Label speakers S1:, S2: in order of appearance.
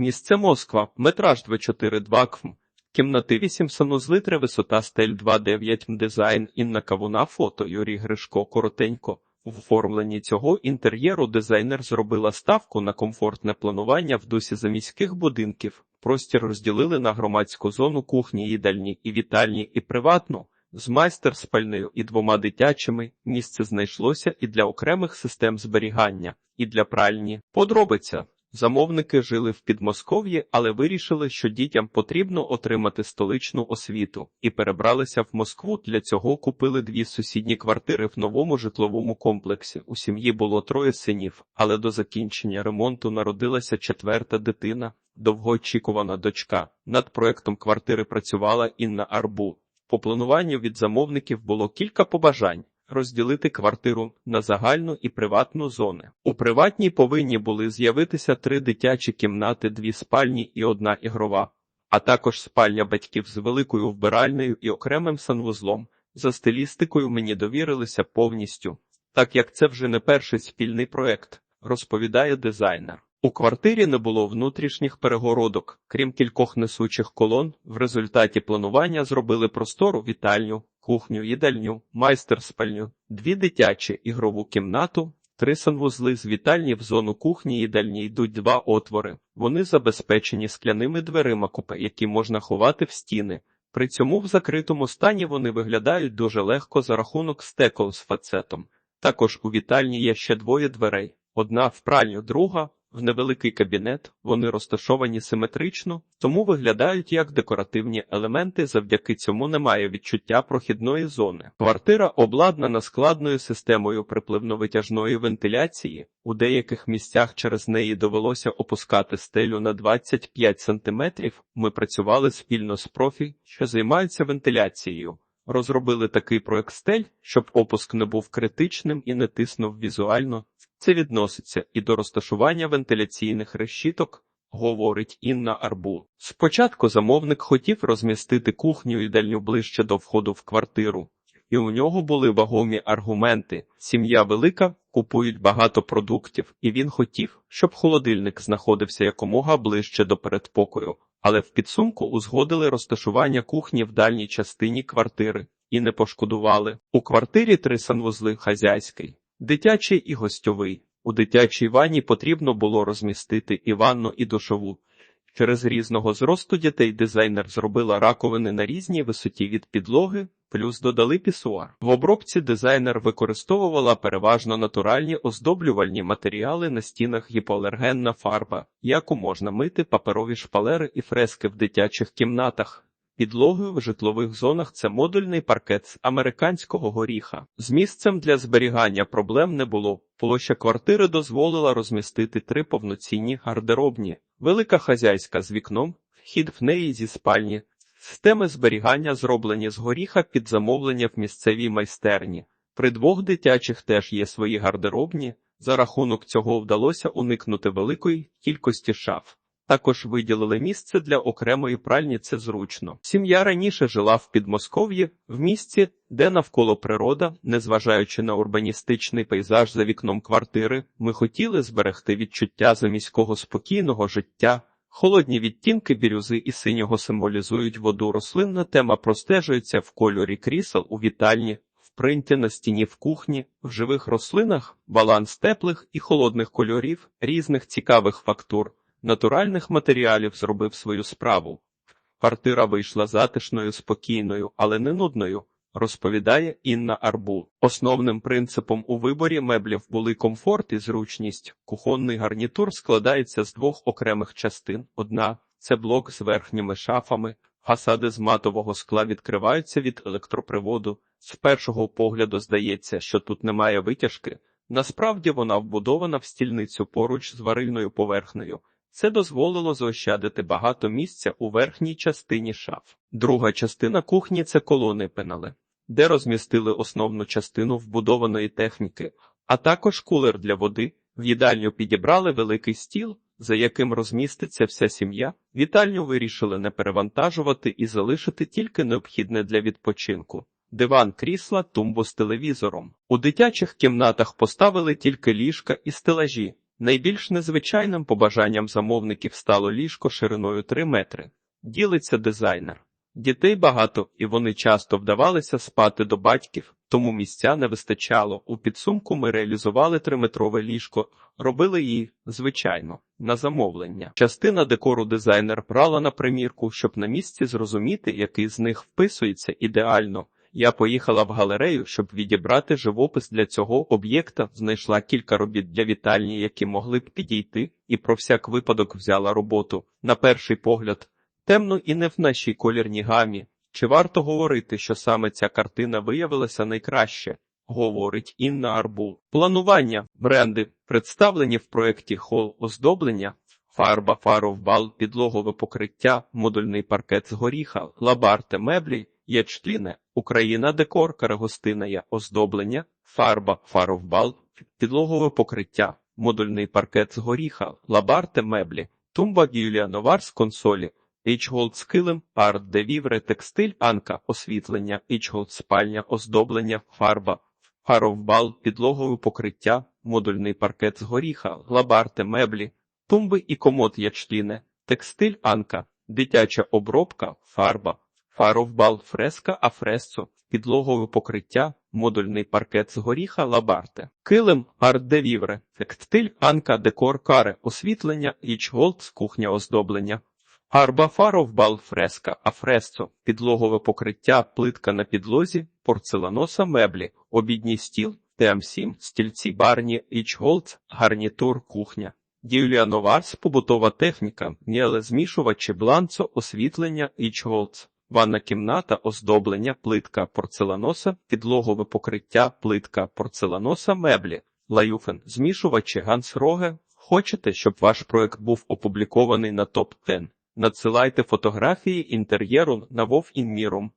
S1: Місце Москва, метраж 242 км. Кімнати 8 санузли 3 висота стель 2,9 м дизайн Інна Кавуна фото Юрій Гришко коротенько. В оформленні цього інтер'єру дизайнер зробила ставку на комфортне планування в дусі заміських будинків. Простір розділили на громадську зону кухні, їдальні і вітальні і приватну. З майстер-спальнею і двома дитячими місце знайшлося і для окремих систем зберігання, і для пральні. Подробиця. Замовники жили в Підмосков'ї, але вирішили, що дітям потрібно отримати столичну освіту, і перебралися в Москву. Для цього купили дві сусідні квартири в новому житловому комплексі. У сім'ї було троє синів, але до закінчення ремонту народилася четверта дитина, довгоочікувана дочка. Над проектом квартири працювала Інна Арбу. По плануванню від замовників було кілька побажань. Розділити квартиру на загальну і приватну зони. У приватній повинні були з'явитися три дитячі кімнати, дві спальні і одна ігрова, а також спальня батьків з великою вбиральнею і окремим санвузлом. За стилістикою мені довірилися повністю, так як це вже не перший спільний проект, розповідає дизайнер. У квартирі не було внутрішніх перегородок, крім кількох несучих колон. В результаті планування зробили простору вітальню, кухню, їдальню, майстер-спальню, дві дитячі ігрову кімнату, три санвузли з вітальні в зону кухні їдальні йдуть два отвори. Вони забезпечені скляними дверима купе, які можна ховати в стіни. При цьому в закритому стані вони виглядають дуже легко за рахунок стекол з фацетом. Також у вітальні є ще двоє дверей: одна в пральню, друга в невеликий кабінет. Вони розташовані симетрично, тому виглядають як декоративні елементи. Завдяки цьому немає відчуття прохідної зони. Квартира обладнана складною системою припливно-витяжної вентиляції. У деяких місцях через неї довелося опускати стелю на 25 сантиметрів. Ми працювали спільно з профі, що займаються вентиляцією. Розробили такий проект стель, щоб опуск не був критичним і не тиснув візуально. Це відноситься і до розташування вентиляційних решіток, говорить Інна Арбу. Спочатку замовник хотів розмістити кухню і дальню ближче до входу в квартиру, і у нього були вагомі аргументи. Сім'я велика, купують багато продуктів, і він хотів, щоб холодильник знаходився якомога ближче до передпокою, але в підсумку узгодили розташування кухні в дальній частині квартири і не пошкодували. У квартирі три санвузли хазяйський. Дитячий і гостьовий. У дитячій ванні потрібно було розмістити і ванну, і душову. Через різного зросту дітей дизайнер зробила раковини на різній висоті від підлоги, плюс додали пісуар. В обробці дизайнер використовувала переважно натуральні оздоблювальні матеріали на стінах гіпоалергенна фарба, яку можна мити паперові шпалери і фрески в дитячих кімнатах. Підлогою в житлових зонах це модульний паркет з американського горіха. З місцем для зберігання проблем не було. Площа квартири дозволила розмістити три повноцінні гардеробні, велика хазяйська з вікном, вхід в неї зі спальні. Системи зберігання зроблені з горіха під замовлення в місцевій майстерні. При двох дитячих теж є свої гардеробні. За рахунок цього вдалося уникнути великої кількості шаф. Також виділили місце для окремої пральні, це зручно. Сім'я раніше жила в Підмосков'ї, в місці, де навколо природа, незважаючи на урбаністичний пейзаж за вікном квартири, ми хотіли зберегти відчуття заміського спокійного життя. Холодні відтінки бірюзи і синього символізують воду. Рослинна тема простежується в кольорі крісел у вітальні, в принті на стіні в кухні, в живих рослинах, баланс теплих і холодних кольорів, різних цікавих фактур натуральних матеріалів зробив свою справу. Квартира вийшла затишною, спокійною, але не нудною, розповідає Інна Арбу. Основним принципом у виборі меблів були комфорт і зручність. Кухонний гарнітур складається з двох окремих частин. Одна це блок з верхніми шафами, фасади з матового скла відкриваються від електроприводу. З першого погляду здається, що тут немає витяжки. Насправді вона вбудована в стільницю поруч з варильною поверхнею. Це дозволило заощадити багато місця у верхній частині шаф. Друга частина кухні це колони пенали, де розмістили основну частину вбудованої техніки, а також кулер для води. В їдальню підібрали великий стіл, за яким розміститься вся сім'я. Вітальню вирішили не перевантажувати і залишити тільки необхідне для відпочинку. Диван крісла, тумбу з телевізором. У дитячих кімнатах поставили тільки ліжка і стелажі. Найбільш незвичайним побажанням замовників стало ліжко шириною 3 метри. Ділиться дизайнер. Дітей багато, і вони часто вдавалися спати до батьків, тому місця не вистачало. У підсумку ми реалізували триметрове ліжко, робили її, звичайно, на замовлення. Частина декору дизайнер брала на примірку, щоб на місці зрозуміти, який з них вписується ідеально. Я поїхала в галерею, щоб відібрати живопис для цього об'єкта, знайшла кілька робіт для вітальні, які могли б підійти, і про всяк випадок взяла роботу. На перший погляд, темно і не в нашій колірній гамі. Чи варто говорити, що саме ця картина виявилася найкраще? Говорить Інна Арбул. Планування, бренди, представлені в проєкті хол оздоблення, фарба, фаровбал, підлогове покриття, модульний паркет з горіха, лабарте меблі, ячтліне, Україна декор, карагостиная, оздоблення, фарба, фаровбал, підлогове покриття, модульний паркет з горіха, лабарте меблі, тумба Юлія Новар з консолі, H-Gold з килим, арт де вівре, текстиль, анка, освітлення, H-Gold спальня, оздоблення, фарба, фаровбал, підлогове покриття, модульний паркет з горіха, лабарте меблі, тумби і комод ячтліне, текстиль, анка, дитяча обробка, фарба, фаровбал, фреска, афресцо, підлогове покриття, модульний паркет з горіха, лабарте, килим, арт де вівре, текстиль, анка, декор, каре, освітлення, H-Gold, кухня оздоблення, Арба фаровбал фреска, афресцо, підлогове покриття, плитка на підлозі, порцеланоса меблі, обідній стіл, ТМ7, стільці барні, H-Gold, гарнітур, кухня. Діюлія Новарс, побутова техніка, м'єле змішувачі, бланцо, освітлення, H-Gold. Ванна кімната, оздоблення, плитка, порцеланоса, підлогове покриття, плитка, порцеланоса, меблі, лаюфен, змішувачі, гансроге. Хочете, щоб ваш проект був опублікований на топ 10 Надсилайте фотографії інтер'єру на Вов. Рю.